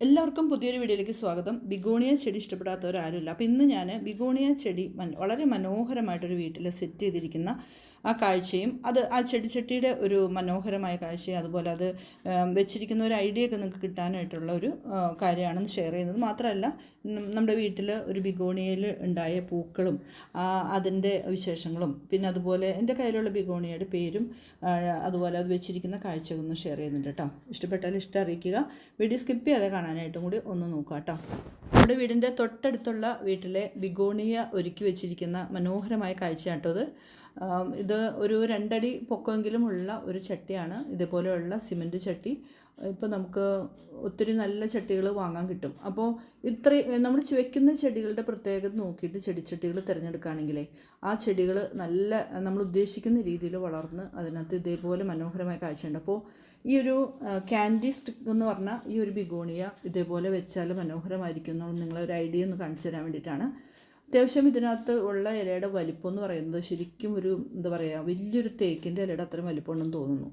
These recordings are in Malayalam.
എല്ലാവർക്കും പുതിയൊരു വീഡിയോയിലേക്ക് സ്വാഗതം. ബിഗോണിയ ചെടി ഇഷ്ടപ്പെടാത്തവരാരുമില്ല. അപ്പോൾ ഇന്ന് ഞാൻ ബിഗോണിയ ചെടി വളരെ മനോഹരമായിട്ടൊരു വീട്ടിൽ സെറ്റ് ചെയ്തിരിക്കുന്ന ആ കാഴ്ചയും അത് ആ ചെടിച്ചട്ടിയുടെ ഒരു മനോഹരമായ കാഴ്ചയും അതുപോലെ അത് വെച്ചിരിക്കുന്ന ഒരു ഐഡിയ ഒക്കെ നിങ്ങൾക്ക് കിട്ടാനായിട്ടുള്ള ഒരു കാര്യമാണെന്ന് ഷെയർ ചെയ്യുന്നത് മാത്രമല്ല നമ്മുടെ വീട്ടിൽ ഒരു ബിഗോണിയയിൽ ഉണ്ടായ പൂക്കളും അതിന്റെ വിശേഷങ്ങളും പിന്നെ അതുപോലെ എന്റെ കയ്യിലുള്ള ബിഗോണിയയുടെ പേരും അതുപോലെ അത് വെച്ചിരിക്കുന്ന കാഴ്ചകളൊന്നും ഷെയർ ചെയ്യുന്നുണ്ട് കേട്ടോ ഇഷ്ടപ്പെട്ടാൽ ഇഷ്ടം അറിയിക്കുക. വീഡിയോ സ്കിപ്പ് ചെയ്യാതെ കാണാനായിട്ടും കൂടി ഒന്ന് നോക്കുക കേട്ടോ നമ്മുടെ വീടിന്റെ തൊട്ടടുത്തുള്ള വീട്ടിലെ ബിഗോണിയ ഒരുക്കി വെച്ചിരിക്കുന്ന മനോഹരമായ കാഴ്ചയാട്ടോ അത് ഇത് ഒരു രണ്ടടി പൊക്കമെങ്കിലും ഉള്ള ഒരു ചട്ടിയാണ്. ഇതുപോലെയുള്ള സിമന്റ് ചട്ടി. ഇപ്പോൾ നമുക്ക് ഒത്തിരി നല്ല ചട്ടികൾ വാങ്ങാൻ കിട്ടും. അപ്പോൾ ഇത്ര നമ്മൾ വെക്കുന്ന ചെടികളുടെ പ്രത്യേകത നോക്കിയിട്ട് ചെടിച്ചട്ടികൾ തിരഞ്ഞെടുക്കുകയാണെങ്കിലേ ആ ചെടികൾ നല്ല നമ്മൾ ഉദ്ദേശിക്കുന്ന രീതിയിൽ വളർന്ന് അതിനകത്ത് ഇതേപോലെ മനോഹരമായ കാഴ്ചയുണ്ട്. അപ്പോൾ ഈ ഒരു ക്യാൻഡി സ്റ്റിക്ക് എന്ന് പറഞ്ഞാൽ ഈ ഒരു ബിഗോണിയ ഇതേപോലെ വെച്ചാൽ മനോഹരമായിരിക്കും എന്നുള്ള നിങ്ങളൊരു ഐഡിയ ഒന്ന് കാണിച്ചു തരാൻ വേണ്ടിയിട്ടാണ്. അത്യാവശ്യം ഇതിനകത്ത് ഉള്ള ഇലയുടെ വലിപ്പം എന്ന് പറയുന്നത് ശരിക്കും ഒരു എന്താ പറയുക വലിയൊരു തേക്കിന്റെ ഇലയുടെ അത്രയും വലിപ്പമുണ്ടെന്ന് തോന്നുന്നു.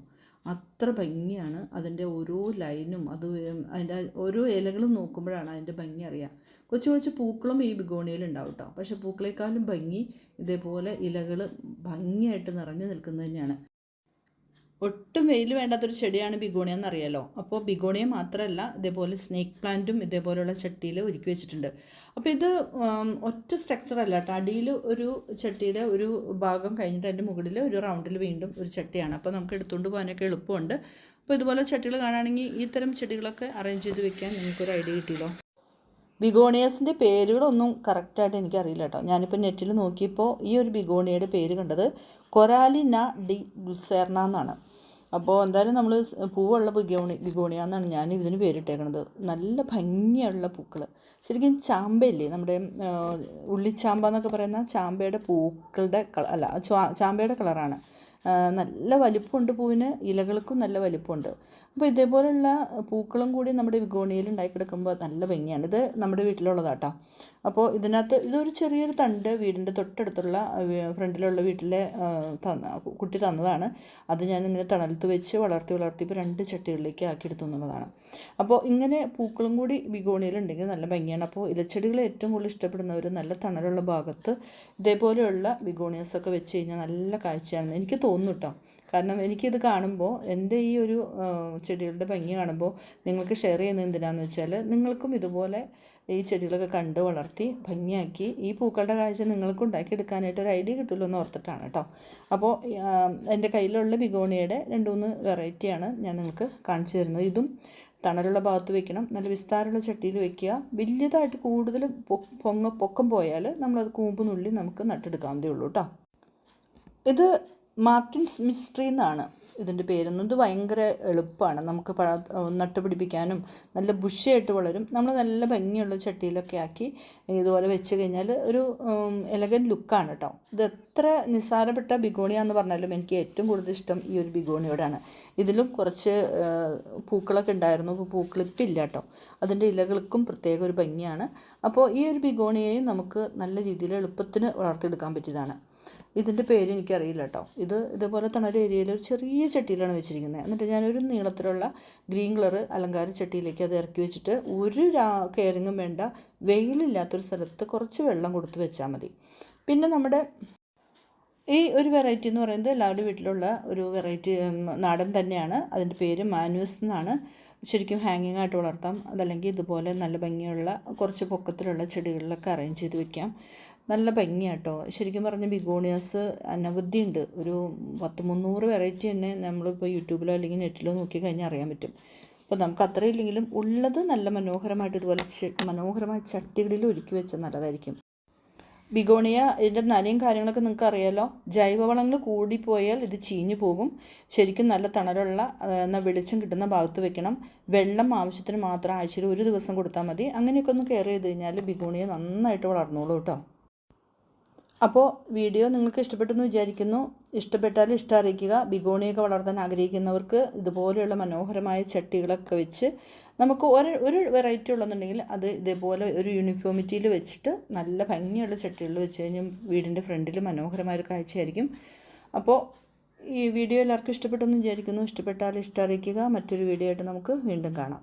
അത്ര ഭംഗിയാണ് അതിന്റെ ഓരോ ലൈനും അത് അതിന്റെ ഓരോ ഇലകളും നോക്കുമ്പോഴാണ് അതിന്റെ ഭംഗി അറിയുക കൊച്ചു കൊച്ചു പൂക്കളും ഈ ബിഗോണിയിൽ ഉണ്ടാവും കേട്ടോ പക്ഷേ പൂക്കളെക്കാളും ഭംഗി ഇതേപോലെ ഇലകൾ ഭംഗിയായിട്ട് നിറഞ്ഞു നിൽക്കുന്നത് തന്നെയാണ്. ഒട്ടും വെയിൽ വേണ്ടാത്തൊരു ചെടിയാണ് ബിഗോണിയ എന്നറിയാലോ. അപ്പോൾ ബിഗോണിയ മാത്രമല്ല ഇതേപോലെ സ്നേക്ക് പ്ലാന്റും ഇതേപോലെയുള്ള ചട്ടിയിൽ ഒരുക്കി വെച്ചിട്ടുണ്ട്. അപ്പോൾ ഇത് ഒറ്റ സ്ട്രക്ചർ അല്ല കേട്ടോ. അടിയിൽ ഒരു ചട്ടിയുടെ ഒരു ഭാഗം കഴിഞ്ഞിട്ട് അതിന്റെ മുകളിൽ ഒരു റൗണ്ടിൽ വീണ്ടും ഒരു ചട്ടിയാണ്. അപ്പോൾ നമുക്ക് എടുത്തുകൊണ്ട് പോകാനൊക്കെ എളുപ്പമുണ്ട്. അപ്പോൾ ഇതുപോലെ ചട്ടികൾ കാണുകയാണെങ്കിൽ ഈ തരം ചെടികളൊക്കെ അറേഞ്ച് ചെയ്ത് വെക്കാൻ നിങ്ങൾക്കൊരു ഐഡിയ കിട്ടിയല്ലോ. ബിഗോണിയസിന്റെ പേരുകളൊന്നും കറക്റ്റായിട്ട് എനിക്കറിയില്ല കേട്ടോ ഞാനിപ്പോൾ നെറ്റിൽ നോക്കിയപ്പോൾ ഈ ഒരു ബിഗോണിയയുടെ പേര് കണ്ടത് കൊരാലിന ഡി ഗുസേർണ എന്നാണ്. അപ്പോൾ എന്തായാലും നമ്മൾ പൂവുള്ള ബിഗോണി ബിഗോണിയ എന്നാണ് ഞാൻ ഇതിന് പേരിട്ടേക്കണത്. നല്ല ഭംഗിയുള്ള പൂക്കൾ ശരിക്കും ചാമ്പയില്ലേ നമ്മുടെ ഉള്ളിച്ചാമ്പ എന്നൊക്കെ പറയുന്ന ചാമ്പയുടെ പൂക്കളുടെ കള അല്ല ചാമ്പയുടെ കളറാണ്. നല്ല വലിപ്പമുണ്ട് പൂവിന് ഇലകൾക്കും നല്ല വലിപ്പമുണ്ട്. അപ്പോൾ ഇതേപോലെയുള്ള പൂക്കളും കൂടി നമ്മുടെ വിഗോണിയിൽ ഉണ്ടായി കിടക്കുമ്പോൾ നല്ല ഭംഗിയാണ്. ഇത് നമ്മുടെ വീട്ടിലുള്ളതാട്ടോ. അപ്പോൾ ഇതിനകത്ത് ഇതൊരു ചെറിയൊരു തണ്ട് വീടിന്റെ തൊട്ടടുത്തുള്ള ഫ്രണ്ടിലുള്ള വീട്ടിലെ തന്ന കുട്ടി തന്നതാണ്. അത് ഞാൻ ഇങ്ങനെ തണലത്ത് വെച്ച് വളർത്തി വളർത്തി ഇപ്പോൾ രണ്ട് ചട്ടികളിലേക്ക് ആക്കിയെടുത്തു എന്നുള്ളതാണ്. അപ്പോൾ ഇങ്ങനെ പൂക്കളും കൂടി ബിഗോണിയിലുണ്ടെങ്കിൽ നല്ല ഭംഗിയാണ്. അപ്പോൾ ഇലച്ചെടികൾ ഏറ്റവും കൂടുതൽ ഇഷ്ടപ്പെടുന്നവർ നല്ല തണലുള്ള ഭാഗത്ത് ഇതേപോലെയുള്ള ബിഗോണിയസൊക്കെ വെച്ച് കഴിഞ്ഞാൽ നല്ല കാഴ്ചയാണ്. എനിക്ക് തോന്നുന്നു കേട്ടോ കാരണം എനിക്കിത് കാണുമ്പോൾ എന്റെ ഈ ഒരു ചെടികളുടെ ഭംഗി കാണുമ്പോൾ നിങ്ങൾക്ക് ഷെയർ ചെയ്യുന്നത് എന്തിനാന്ന് വെച്ചാൽ നിങ്ങൾക്കും ഇതുപോലെ ഈ ചെടികളൊക്കെ കണ്ട് വളർത്തി ഭംഗിയാക്കി ഈ പൂക്കളുടെ കാഴ്ച നിങ്ങൾക്ക് ഉണ്ടാക്കിയെടുക്കാനായിട്ട് ഒരു ഐഡിയ കിട്ടുമല്ലോ എന്ന് ഓർത്തിട്ടാണ് കേട്ടോ. അപ്പോൾ എന്റെ കയ്യിലുള്ള ബിഗോണിയുടെ രണ്ട് മൂന്ന് വെറൈറ്റിയാണ് ഞാൻ നിങ്ങൾക്ക് കാണിച്ചു തരുന്നത്. ഇതും തണലുള്ള ഭാഗത്ത് വെക്കണം നല്ല വിസ്താരമുള്ള ചട്ടിയിൽ വെക്കുക. വലിയതായിട്ട് കൂടുതൽ പൊങ്ങ പൊക്കം പോയാൽ നമ്മളത് കൂമ്പ് നുള്ളി നമുക്ക് നട്ടെടുക്കാവുന്നതേ ഉള്ളൂ കേട്ടോ. ഇത് മാർട്ടിൻസ് മിസ്ട്രി എന്നാണ് ഇതിന്റെ പേരൊന്നും. ഇത് ഭയങ്കര എളുപ്പമാണ്. നമുക്ക് പഴ നട്ടുപിടിപ്പിക്കാനും നല്ല ബുഷിയായിട്ട് വളരും. നമ്മൾ നല്ല ഭംഗിയുള്ള ചട്ടിയിലൊക്കെ ആക്കി ഇതുപോലെ വെച്ച് കഴിഞ്ഞാൽ ഒരു എലഗൻ ലുക്കാണ് കേട്ടോ. ഇത് എത്ര നിസ്സാരപ്പെട്ട ബിഗോണിയ എന്ന് പറഞ്ഞാലും എനിക്ക് ഏറ്റവും കൂടുതൽ ഇഷ്ടം ഈ ഒരു ബിഗോണിയോടാണ്. ഇതിലും കുറച്ച് പൂക്കളൊക്കെ ഉണ്ടായിരുന്നു. അപ്പോൾ പൂക്കളിപ്പില്ല കേട്ടോ. അതിന്റെ ഇലകൾക്കും പ്രത്യേക ഒരു ഭംഗിയാണ്. അപ്പോൾ ഈ ഒരു ബിഗോണിയയും നമുക്ക് നല്ല രീതിയിൽ എളുപ്പത്തിന് വളർത്തിയെടുക്കാൻ പറ്റിയതാണ്. ഇതിന്റെ പേര് എനിക്കറിയില്ല കേട്ടോ ഇത് ഇതുപോലെ തണൽ ഏരിയയിൽ ഒരു ചെറിയ ചട്ടിയിലാണ് വെച്ചിരിക്കുന്നത് എന്നിട്ട് ഞാനൊരു നീളത്തിലുള്ള ഗ്രീൻ കളർ അലങ്കാര ചട്ടിയിലേക്ക് അത് ഇറക്കി വെച്ചിട്ട് ഒരു രാ കെയറിങ്ങും വേണ്ട വെയിലില്ലാത്തൊരു സ്ഥലത്ത് കുറച്ച് വെള്ളം കൊടുത്ത് വെച്ചാൽ മതി. പിന്നെ നമ്മുടെ ഈ ഒരു വെറൈറ്റി എന്ന് പറയുന്നത് എല്ലാവരുടെ വീട്ടിലുള്ള ഒരു വെറൈറ്റി നാടൻ തന്നെയാണ്. അതിന്റെ പേര് മാനുവസ് എന്നാണ്. ശരിക്കും ഹാങ്ങിങ് ആയിട്ട് വളർത്താം. അതല്ലെങ്കിൽ ഇതുപോലെ നല്ല ഭംഗിയുള്ള കുറച്ച് പൊക്കത്തിലുള്ള ചെടികളിലൊക്കെ അറേഞ്ച് ചെയ്ത് വെക്കാം. നല്ല ഭംഗിയാട്ടോ. ശരിക്കും പറഞ്ഞാൽ ബിഗോണിയാസ് അനവധിയുണ്ട് ഒരു പത്ത് മുന്നൂറ് വെറൈറ്റി തന്നെ നമ്മളിപ്പോൾ യൂട്യൂബിലോ അല്ലെങ്കിൽ നെറ്റിലോ നോക്കി കഴിഞ്ഞാൽ അറിയാൻ പറ്റും. അപ്പോൾ നമുക്ക് അത്രയും ഇല്ലെങ്കിലും ഉള്ളത് നല്ല മനോഹരമായിട്ട് ഇതുപോലെ മനോഹരമായ ചട്ടികളിൽ ഒരുക്കി വെച്ചാൽ നല്ലതായിരിക്കും. ബിഗോണിയ ഇതിന്റെ നനയും കാര്യങ്ങളൊക്കെ നിങ്ങൾക്ക് അറിയാലോ? ജൈവവളങ്ങൾ കൂടിപ്പോയാൽ ഇത് ചീഞ്ഞു പോകും. ശരിക്കും നല്ല തണലുള്ള എന്നാൽ വെളിച്ചം കിട്ടുന്ന ഭാഗത്ത് വെക്കണം. വെള്ളം ആവശ്യത്തിന് മാത്രം ആഴ്ചയിൽ ഒരു ദിവസം കൊടുത്താൽ മതി. അങ്ങനെയൊക്കെ ഒന്ന് കെയർ ചെയ്ത് കഴിഞ്ഞാൽ ബിഗോണിയ നന്നായിട്ട് വളർന്നോളൂ കേട്ടോ. അപ്പോൾ വീഡിയോ നിങ്ങൾക്ക് ഇഷ്ടപ്പെട്ടെന്ന് വിചാരിക്കുന്നു. ഇഷ്ടപ്പെട്ടാൽ ഇഷ്ടം അറിയിക്കുക ബിഗോണിയൊക്കെ വളർത്താൻ ആഗ്രഹിക്കുന്നവർക്ക് ഇതുപോലെയുള്ള മനോഹരമായ ചട്ടികളൊക്കെ വെച്ച് നമുക്ക് ഒരു ഒരു വെറൈറ്റി ഉള്ളതെന്നുണ്ടെങ്കിൽ അത് ഇതേപോലെ ഒരു യൂണിഫോമിറ്റിയിൽ വെച്ചിട്ട് നല്ല ഭംഗിയുള്ള ചട്ടികളിൽ വെച്ച് കഴിഞ്ഞാൽ വീടിന്റെ ഫ്രണ്ടിൽ മനോഹരമായൊരു കാഴ്ചയായിരിക്കും. അപ്പോൾ ഈ വീഡിയോ എല്ലാവർക്കും ഇഷ്ടപ്പെട്ടെന്ന് വിചാരിക്കുന്നു. ഇഷ്ടപ്പെട്ടാൽ ഇഷ്ടം അറിയിക്കുക മറ്റൊരു വീഡിയോ ആയിട്ട് നമുക്ക് വീണ്ടും കാണാം.